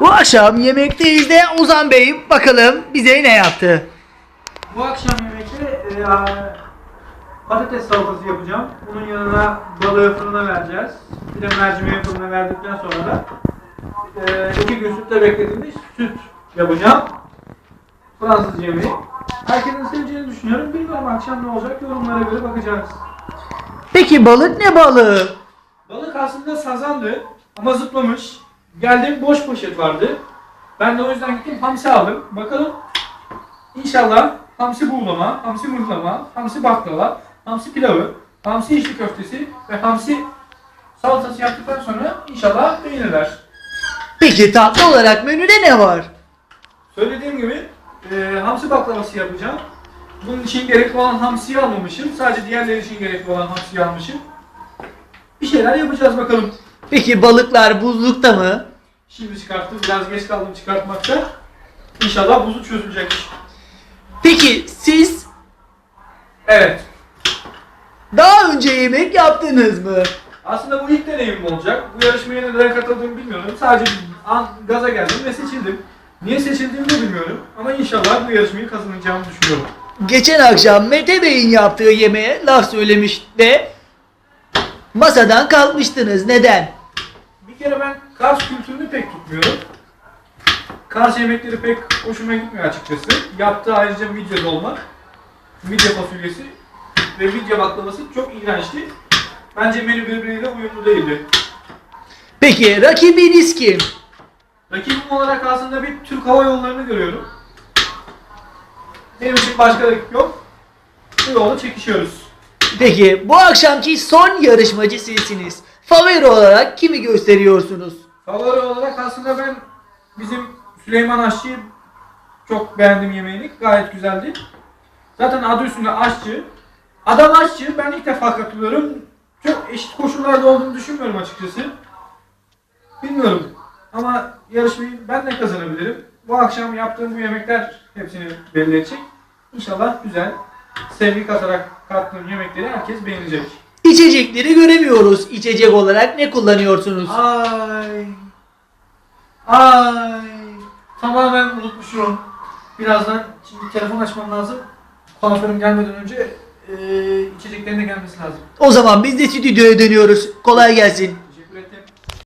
Bu akşam yemekteyiz de Ozan Bey bakalım bize ne yaptı? Bu akşam yemekte e, patates salatası yapacağım. Bunun yanına balığı fırına vereceğiz. Bir de mercimeği fırına verdikten sonra da e, iki gün sütle beklediğimiz süt yapacağım. Fransız yemeği. Herkesin seveceğini düşünüyorum. Bilmiyorum akşam ne olacak yorumlara göre bakacağız. Peki balık ne balığı? Balık aslında sazandı ama zıplamış. Geldim boş poşet vardı. Ben de o yüzden gittim hamsi aldım. Bakalım inşallah hamsi buğulama, hamsi mıhlama, hamsi baklava, hamsi pilavı, hamsi içli köftesi ve hamsi salatası yaptıktan sonra inşallah beğenirler. Peki tatlı olarak menüde ne var? Söylediğim gibi e, hamsi baklavası yapacağım. Bunun için gerekli olan hamsiyi almamışım. Sadece diğerleri için gerekli olan hamsiyi almışım. Bir şeyler yapacağız bakalım. Peki balıklar buzlukta mı? Şimdi çıkarttım. Biraz geç kaldım çıkartmakta. İnşallah buzu çözülecek. Peki siz Evet. daha önce yemek yaptınız mı? Aslında bu ilk deneyimim olacak. Bu yarışmaya neden katıldığımı bilmiyorum. Sadece an, gaza geldim ve seçildim. Niye seçildiğimi de bilmiyorum. Ama inşallah bu yarışmayı kazanacağımı düşünüyorum. Geçen akşam Mete Bey'in yaptığı yemeğe laf söylemiş de masadan kalkmıştınız. Neden? Bir kere ben Kars kültürünü pek tutmuyorum. Kars yemekleri pek hoşuma gitmiyor açıkçası. Yaptığı ayrıca midye dolma, midye fasulyesi ve midye baklavası çok iğrençti. Bence menü birbiriyle uyumlu değildi. Peki rakibiniz kim? Rakibim olarak aslında bir Türk Hava Yolları'nı görüyorum. Benim için başka rakip yok. Bu yolda çekişiyoruz. Peki bu akşamki son yarışmacı sizsiniz. Favori olarak kimi gösteriyorsunuz? Favori olarak aslında ben bizim Süleyman Aşçı'yı çok beğendim yemeğini. Gayet güzeldi. Zaten adı üstünde aşçı. Adam aşçı. Ben ilk defa katılıyorum. Çok eşit koşullarda olduğunu düşünmüyorum açıkçası. Bilmiyorum. Ama yarışmayı ben de kazanabilirim. Bu akşam yaptığım bu yemekler hepsini belli edecek. İnşallah güzel, sevgi katarak kattığım yemekleri herkes beğenecek. İçecekleri göremiyoruz. İçecek olarak ne kullanıyorsunuz? Ay. Ay. Tamamen unutmuşum. Birazdan şimdi telefon açmam lazım. Kuaförüm gelmeden önce eee içeceklerin de gelmesi lazım. O zaman biz de stüdyoya dönüyoruz. Kolay gelsin.